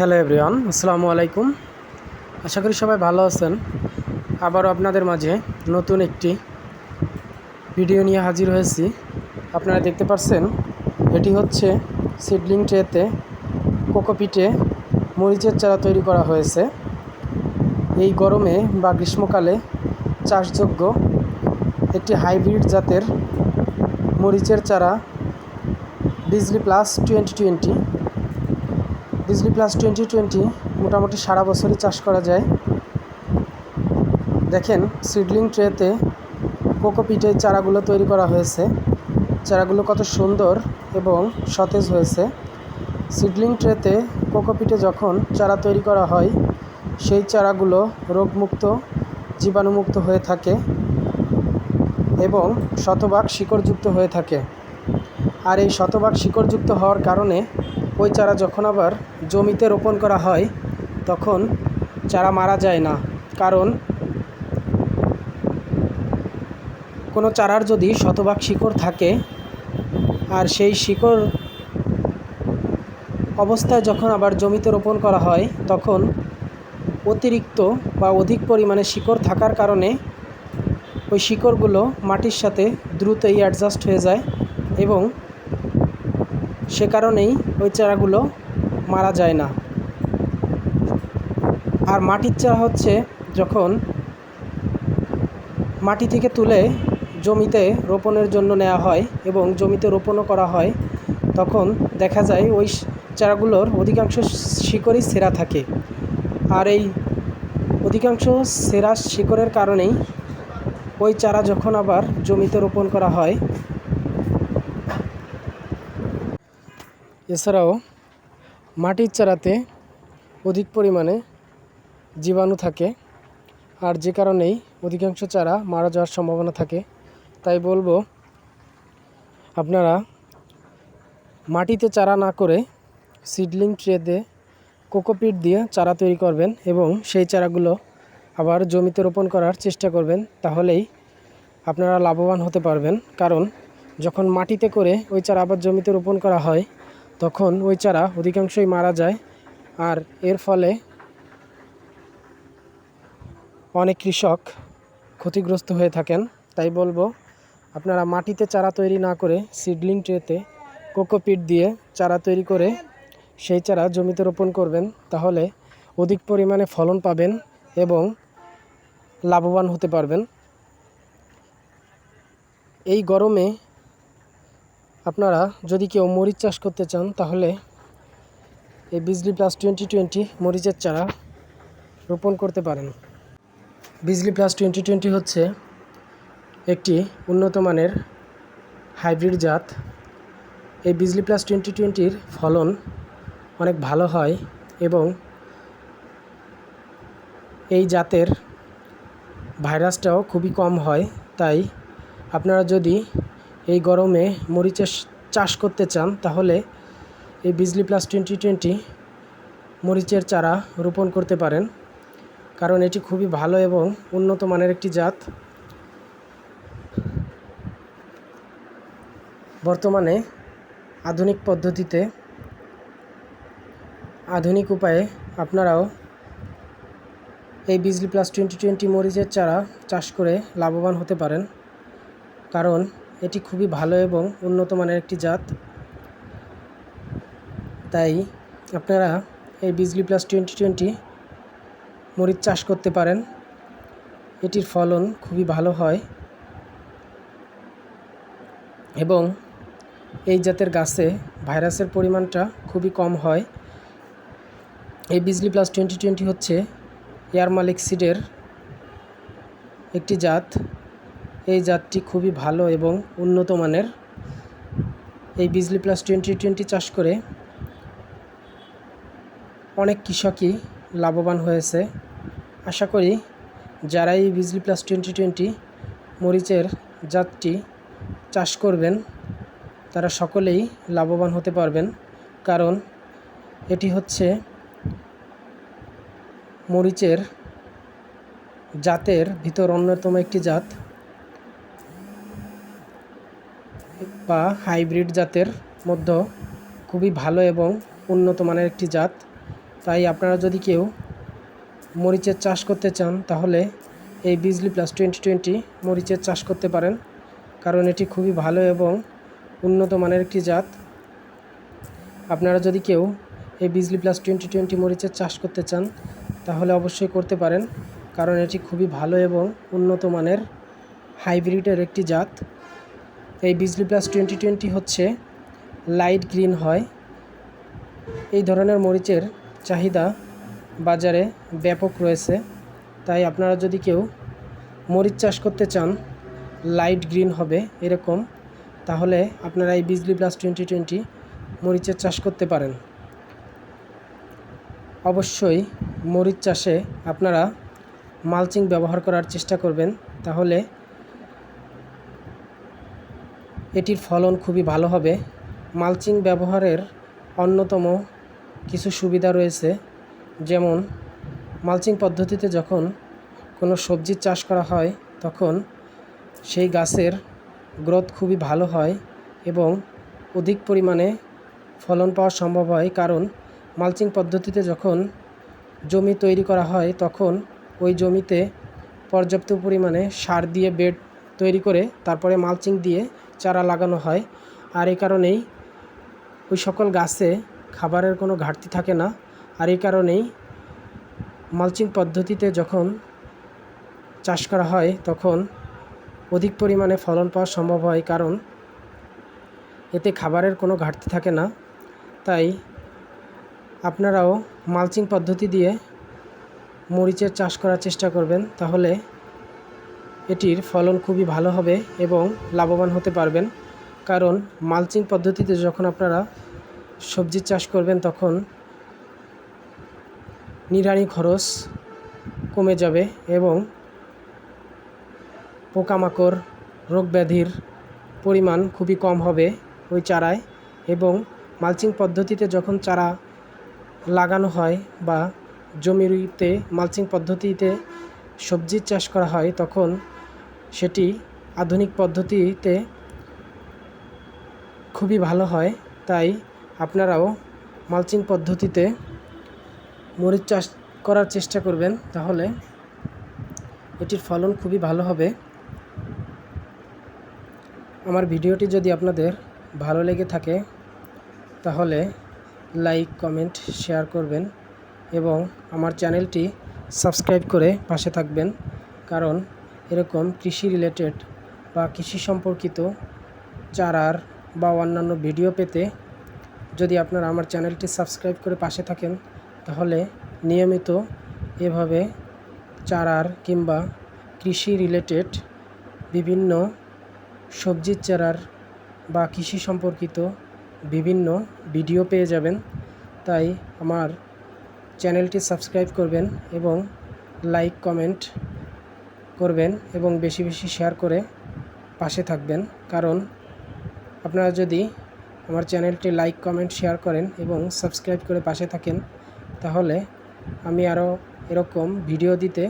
Hello everyone, আসসালামু আলাইকুম। আশা করি সবাই ভালো আছেন। আবারও আপনাদের মাঝে নতুন একটি ভিডিও নিয়ে হাজির হয়েছি। আপনারা দেখতে পাচ্ছেন এটি হচ্ছে সিডলিং ট্রেতে কোকোপিটে মরিচের চারা তৈরি করা হয়েছে। এই গরমে বা গ্রীষ্মকালে চাষযোগ্য একটি হাইব্রিড জাতের মরিচের চারা Bijli plus twenty twenty Bijli plus twenty twenty মোটামুটি সারা বছরই চাষ করা যায়। দেখেন, সিডলিং ট্রেতে কোকোপিটের চারাগুলো তৈরি করা হয়েছে। চারাগুলো কত সুন্দর এবং সতেজ হয়েছে। সিডলিং ট্রেতে কোকোপিটে যখন চারা তৈরি করা হয়, সেই চারাগুলো রোগমুক্ত, জীবাণুমুক্ত হয়ে থাকে এবং শতভাগ শিকড়যুক্ত হয়ে থাকে। আর এই শতভাগ শিকড়যুক্ত হওয়ার কারণে ওই চারা যখন আবার জমিতে রোপণ করা হয়, তখন চারা মারা যায় না। কারণ কোনো চারার যদি শতভাগ শিকড় থাকে, আর সেই শিকড় অবস্থায় যখন আবার জমিতে রোপণ করা হয়, তখন অতিরিক্ত বা অধিক পরিমাণে শিকড় থাকার কারণে ওই শিকড়গুলো মাটির সাথে দ্রুতই অ্যাডজাস্ট হয়ে যায় এবং সে কারণেই ওই চারাগুলো মারা যায় না। আর মাটির চারা হচ্ছে যখন মাটি থেকে তুলে জমিতে রোপণের জন্য নেওয়া হয় এবং জমিতে রোপণও করা হয়, তখন দেখা যায় ওই চারাগুলোর অধিকাংশ শিকড়ই সেরা থাকে। আর এই অধিকাংশ সেরা শিকড়ের কারণেই ওই চারা যখন আবার জমিতে রোপণ করা হয় এছাড়াও মাটির চারাতে অধিক পরিমাণে জীবাণু থাকে আর যে কারণেই অধিকাংশ চারা মারা যাওয়ার সম্ভাবনা থাকে। তাই বলব, আপনারা মাটিতে চারা না করে সিডলিং ট্রেতে কোকোপিট দিয়ে চারা তৈরি করবেন এবং সেই চারাগুলো আবার জমিতে রোপণ করার চেষ্টা করবেন, তাহলেই আপনারা লাভবান হতে পারবেন। কারণ যখন মাটিতে করে ওই চারা আবার জমিতে রোপণ করা হয় তখন ওই চারা অধিকাংশই মারা যায় আর এর ফলে অনেক কৃষক ক্ষতিগ্রস্ত হয়ে থাকেন। তাই বলব, আপনারা মাটিতে চারা তৈরি না করে সিডলিং ট্রেতে কোকোপিট দিয়ে চারা তৈরি করে সেই চারা জমিতে রোপণ করবেন, তাহলে অধিক পরিমাণে ফলন পাবেন এবং লাভবান হতে পারবেন। এই গরমে আপনারা যদি কেউ মরিচ চাষ করতে চান, তাহলে এই বিজলি প্লাস টোয়েন্টি টোয়েন্টি মরিচের চারা রোপণ করতে পারেন। বিজলি প্লাস টোয়েন্টি টোয়েন্টি হচ্ছে একটি উন্নত মানের হাইব্রিড জাত। এই বিজলি প্লাস টোয়েন্টি টোয়েন্টির ফলন অনেক ভালো হয় এবং এই জাতের ভাইরাসটাও খুবই কম হয়। তাই আপনারা যদি এই গরমে মরিচের চাষ করতে চান, তাহলে এই বিজলি প্লাস টোয়েন্টি টোয়েন্টি মরিচের চারা রোপণ করতে পারেন। কারণ এটি খুবই ভালো এবং উন্নত মানের একটি জাত। বর্তমানে আধুনিক পদ্ধতিতে আধুনিক উপায়ে আপনারাও এই বিজলি প্লাস টোয়েন্টি টোয়েন্টি মরিচের চারা চাষ করে লাভবান হতে পারেন। কারণ এটি খুবই ভালো এবং উন্নত মানের একটি জাত। তাই আপনারা এই বিজলি প্লাস টোয়েন্টি টোয়েন্টি মরিচ চাষ করতে পারেন। এটির ফলন খুবই ভালো হয় এবং এই জাতের গাছে ভাইরাসের পরিমাণটা খুবই কম হয়। এই বিজলি প্লাস টোয়েন্টি টোয়েন্টি হচ্ছে এয়ার মালিক সিডের একটি জাত। এই জাতটি খুবই ভালো এবং উন্নত মানের। এই বিজলি প্লাস টোয়েন্টি টোয়েন্টি চাষ করে অনেক কৃষকই লাভবান হয়েছে। আশা করি যারা এই বিজলি প্লাস টোয়েন্টি টোয়েন্টি মরিচের জাতটি চাষ করবেন, তারা সকলেই লাভবান হতে পারবেন। কারণ এটি হচ্ছে মরিচের জাতের ভিতর অন্যতম একটি জাত। বা হাইব্রিড জাতের মধ্যে খুবই ভালো এবং উন্নত মানের একটি জাত। তাই আপনারা যদি কেউ মরিচের চাষ করতে চান, তাহলে এই বিজলি প্লাস টোয়েন্টি টোয়েন্টি মরিচের চাষ করতে পারেন। কারণ এটি খুবই ভালো এবং উন্নত মানের একটি জাত। আপনারা যদি কেউ এই বিজলি প্লাস টোয়েন্টি টোয়েন্টি মরিচের চাষ করতে চান, তাহলে অবশ্যই করতে পারেন। কারণ এটি খুবই ভালো এবং উন্নত মানের হাইব্রিডের একটি জাত। এই বিজলি প্লাস টোয়েন্টি টোয়েন্টি হচ্ছে লাইট গ্রিন হয়। এই ধরনের মরিচের চাহিদা বাজারে ব্যাপক রয়েছে। তাই আপনারা যদি কেউ মরিচ চাষ করতে চান লাইট গ্রিন হবে এরকম, তাহলে আপনারা এই বিজলি প্লাস টোয়েন্টি টোয়েন্টি মরিচের চাষ করতে পারেন। অবশ্যই মরিচ চাষে আপনারা মালচিং ব্যবহার করার চেষ্টা করবেন, তাহলে এটির ফলন খুবই ভালো হবে। মালচিং ব্যবহারের অন্যতম কিছু সুবিধা রয়েছে, যেমন মালচিং পদ্ধতিতে যখন কোনো সবজির চাষ করা হয়, তখন সেই গাছের গ্রোথ খুবই ভালো হয় এবং অধিক পরিমাণে ফলন পাওয়া সম্ভব হয়। কারণ মালচিং পদ্ধতিতে যখন জমি তৈরি করা হয়, তখন ওই জমিতে পর্যাপ্ত পরিমাণে সার দিয়ে বেড তৈরি করে, তারপরে মালচিং দিয়ে চারা লাগানো হয়। আর এই কারণেই ওই সকল গাছে খাবারের কোনো ঘাটতি থাকে না। আর এই কারণেই মালচিং পদ্ধতিতে যখন চাষ করা হয়, তখন অধিক পরিমাণে ফলন পাওয়া সম্ভব হয়। কারণ এতে খাবারের কোনো ঘাটতি থাকে না। তাই আপনারাও মালচিং পদ্ধতি দিয়ে মরিচের চাষ করার চেষ্টা করবেন। তাহলে এটির ফলন খুবই ভালো হবে এবং লাভবান হতে পারবেন। কারণ মালচিং পদ্ধতিতে যখন আপনারা সবজির চাষ করবেন, তখন নিড়ানি খরচ কমে যাবে এবং পোকামাকড় রোগ ব্যাধির পরিমাণ খুবই কম হবে ওই চারায় এবং মালচিং পদ্ধতিতে যখন চারা লাগানো হয় বা জমিতে মালচিং পদ্ধতিতে সবজির চাষ করা হয়, তখন সেটি আধুনিক পদ্ধতিতে খুবই ভালো হয়। তাই আপনারাও মালচিং পদ্ধতিতে মরিচ চাষ করার চেষ্টা করবেন, তাহলে এটির ফলন খুবই ভালো হবে। আমার ভিডিওটি যদি আপনাদের ভালো লেগে থাকে, তাহলে লাইক, কমেন্ট, শেয়ার করবেন এবং আমার চ্যানেলটি সাবস্ক্রাইব করে পাশে থাকবেন। কারণ এরকম কৃষি রিলেটেড বা কৃষি সম্পর্কিত চারার বা অন্যান্য ভিডিও পেতে যদি আপনারা আমার চ্যানেলটি সাবস্ক্রাইব করে পাশে থাকেন, তাহলে নিয়মিত এভাবে চারার কিংবা কৃষি রিলেটেড বিভিন্ন সবজির চারার বা কৃষি সম্পর্কিত বিভিন্ন ভিডিও পেয়ে যাবেন। তাই আমার চ্যানেলটি সাবস্ক্রাইব করবেন এবং লাইক কমেন্ট করবেন এবং বেশি বেশি শেয়ার করে পাশে থাকবেন। কারণ আপনারা যদি আমার চ্যানেলটি লাইক কমেন্ট শেয়ার করেন এবং সাবস্ক্রাইব করে পাশে থাকেন, তাহলে আমি আরও এরকম ভিডিও দিতে